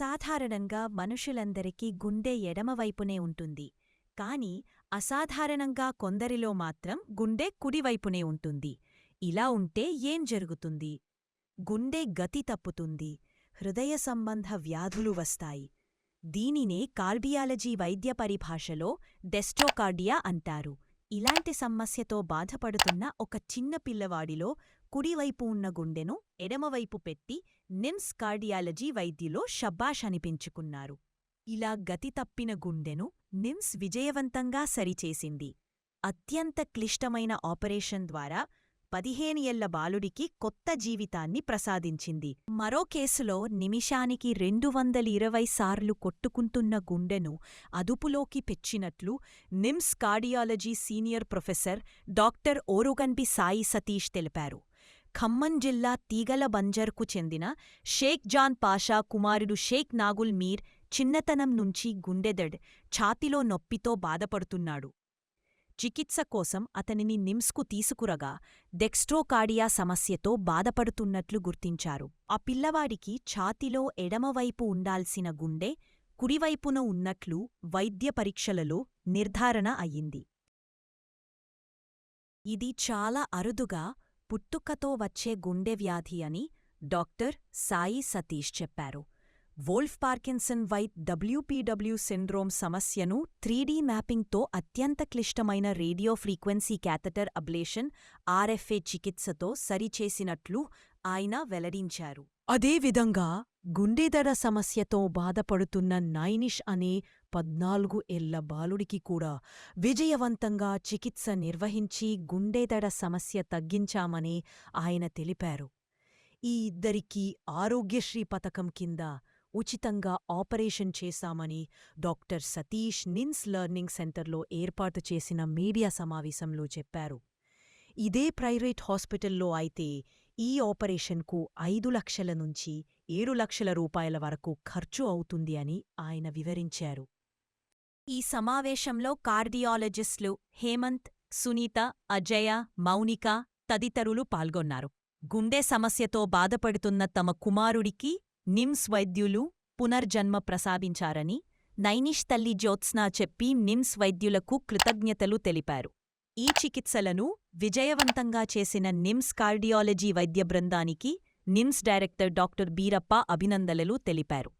సాధారణంగా మనుషులందరికీ గుండె ఎడమవైపునే ఉంటుంది. కాని అసాధారణంగా కొందరిలో మాత్రం గుండె కుడివైపునే ఉంటుంది. ఇలా ఉంటే ఏం జరుగుతుంది? గుండె గతి తప్పుతుంది. హృదయ సంబంధ వ్యాధులు వస్తాయి. దీనినే కార్డియాలజీ వైద్య పరిభాషలో డెస్ట్రోకార్డియా అంటారు. ఇలాంటి సమస్యతో బాధపడుతున్న ఒక చిన్న పిల్లవాడిలో కుడివైపు ఉన్న గుండెను ఎడమవైపు పెట్టి నిమ్స్ కార్డియాలజీ వైద్యులో షబ్బాష్ అనిపించుకున్నారు ఇలా గతి తప్పిన గుండెను నిమ్స్ విజయవంతంగా సరిచేసింది. అత్యంత క్లిష్టమైన ఆపరేషన్ ద్వారా పదిహేను ఏళ్ళ బాలుడికి కొత్త జీవితాన్ని ప్రసాదించింది. మరో కేసులో నిమిషానికి రెండు వందల ఇరవై సార్లు కొట్టుకుంటున్న గుండెను అదుపులోకి పెచ్చినట్లు NIMS cardiology senior professor doctor ఓరుగన్బి Sai Satish తెలిపారు. ఖమ్మం జిల్లా తీగల బంజర్కు చెందిన షేక్ జాన్ పాషా కుమారుడు షేక్ నాగుల్ మీర్ చిన్నతనం నుంచి గుండెదడ్ ఛాతిలో నొప్పితో బాధపడుతున్నాడు. చికిత్స కోసం అతనిని నిమ్స్కు తీసుకురగా డెక్స్ట్రోకార్డియా సమస్యతో బాధపడుతున్నట్లు గుర్తించారు. ఆ పిల్లవాడికి ఛాతిలో ఎడమవైపు ఉండాల్సిన గుండె కుడివైపున ఉన్నట్లు వైద్య పరీక్షలలో నిర్ధారణ అయ్యింది. ఇది చాలా అరుదుగా పుట్టుకతో వచ్చే గుండె వ్యాధి అని డాక్టర్ సాయి సతీష్ చెప్పారు. Wolff Parkinson White WPW syndrome సమస్యను త్రీడీ మ్యాపింగ్తో అత్యంత క్లిష్టమైన radio frequency catheter ablation RFA చికిత్సతో సరిచేసినట్లు ఆయన వెల్లడించారు. అదేవిధంగా గుండెదడ సమస్యతో బాధపడుతున్న నైనిష్ అనే పద్నాలుగు ఏళ్ళ బాలుడికి కూడా విజయవంతంగా చికిత్స నిర్వహించి గుండెదడ సమస్య తగ్గించామని ఆయన తెలిపారు. ఈ ఇద్దరికీ ఆరోగ్యశ్రీ పథకం కింద ఉచితంగా ఆపరేషన్ చేశామని డాక్టర్ సతీష్ నిన్స్ లెర్నింగ్ సెంటర్లో ఏర్పాటు చేసిన మీడియా సమావేశంలో చెప్పారు. ఇదే ప్రైవేట్ హాస్పిటల్లో అయితే ఈ ఆపరేషన్కు ఐదు లక్షల నుంచి ఏడు లక్షల రూపాయల వరకు ఖర్చు అవుతుంది అని ఆయన వివరించారు. ఈ సమావేశంలో కార్డియాలజిస్టులు హేమంత్ సునీత అజయ మౌనిక తదితరులు పాల్గొన్నారు. గుండె సమస్యతో బాధపడుతున్న తమ కుమారుడికి నిమ్స్ వైద్యులు పునర్జన్మ ప్రసాదించారని నైనిష్ తల్లి జ్యోత్స్నా చెప్పి నిమ్స్ వైద్యులకు కృతజ్ఞతలు తెలిపారు. ఈ చికిత్సలను విజయవంతంగా చేసిన నిమ్స్ కార్డియాలజీ వైద్య బృందానికి నిమ్స్ డైరెక్టర్ డాక్టర్ బీరప్ప అభినందనలు తెలిపారు.